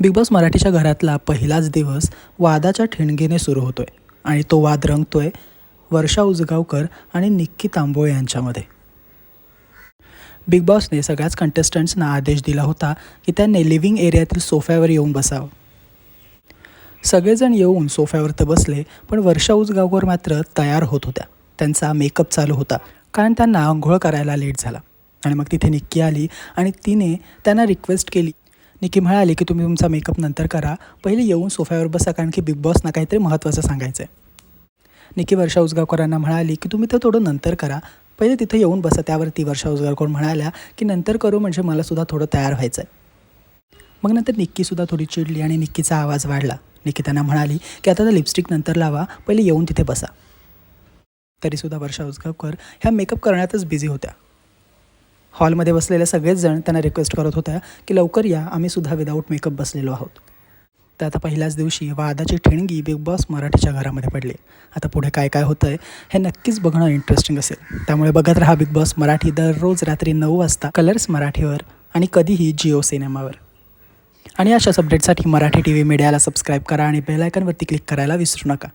Big boss मराठीच्या घरातला पहिलाच दिवस वादाच्या ठिणगीने सुरू होतोय आणि तो वाद रंगतोय वर्षा उजगावकर आणि निक्की तांबोळे यांच्यामध्ये. बिग बॉसने सगळ्याच कंटेस्टंट्सना आदेश दिला होता की त्यांनी लिव्हिंग एरियातील सोफ्यावर येऊन बसावं. सगळेजण येऊन सोफ्यावर तर बसले पण वर्षा उजगावकर मात्र तयार होत होत्या. त्यांचा मेकअप चालू होता कारण त्यांना आंघोळ करायला लेट झाला. आणि मग तिथे निक्की आली आणि तिने त्यांना रिक्वेस्ट केली निक्की म्हणाली की तुम्ही तुमचा मेकअप नंतर करा. पहिले येऊन सोफ्यावर बसा कारण की बिग बॉसना काहीतरी महत्त्वाचं सांगायचं आहे निक्की वर्षा उजगावकरांना म्हणाली की तुम्ही ते थोडं नंतर करा. पहिले तिथे येऊन बसा. त्यावरती वर्षा उजगावकर म्हणाल्या की नंतर करू म्हणजे मला सुद्धा थोडं तयार व्हायचं आहे मग नंतर निक्कीसुद्धा थोडी चिडली आणि निक्कीचा आवाज वाढला. निक्की त्यांना म्हणाली की आता तर लिपस्टिक नंतर लावा. पहिले येऊन तिथे बसा. तरीसुद्धा वर्षा उजगावकर ह्या मेकअप करण्यातच बिझी होत्या. हॉलमध्ये बसलेले सगळेच जण त्यांना रिक्वेस्ट करत होत्या की लवकर या आम्ही सुद्धा विदाऊट मेकअप बसलेलो आहोत. तर आता पहिल्याच दिवशी वादाची ठिणगी बिग बॉस मराठीच्या घरामध्ये पडली. आता पुढे काय काय होतं आहे हे नक्कीच बघणं इंटरेस्टिंग असेल. त्यामुळे बघत राहा बिग बॉस मराठी दररोज रात्री नऊ वाजता कलर्स मराठीवर आणि कधीही जिओ सिनेमावर. आणि अशाच अपडेटसाठी मराठी टी व्ही मीडियाला सबस्क्राईब करा आणि बेलायकनवरती क्लिक करायला विसरू नका.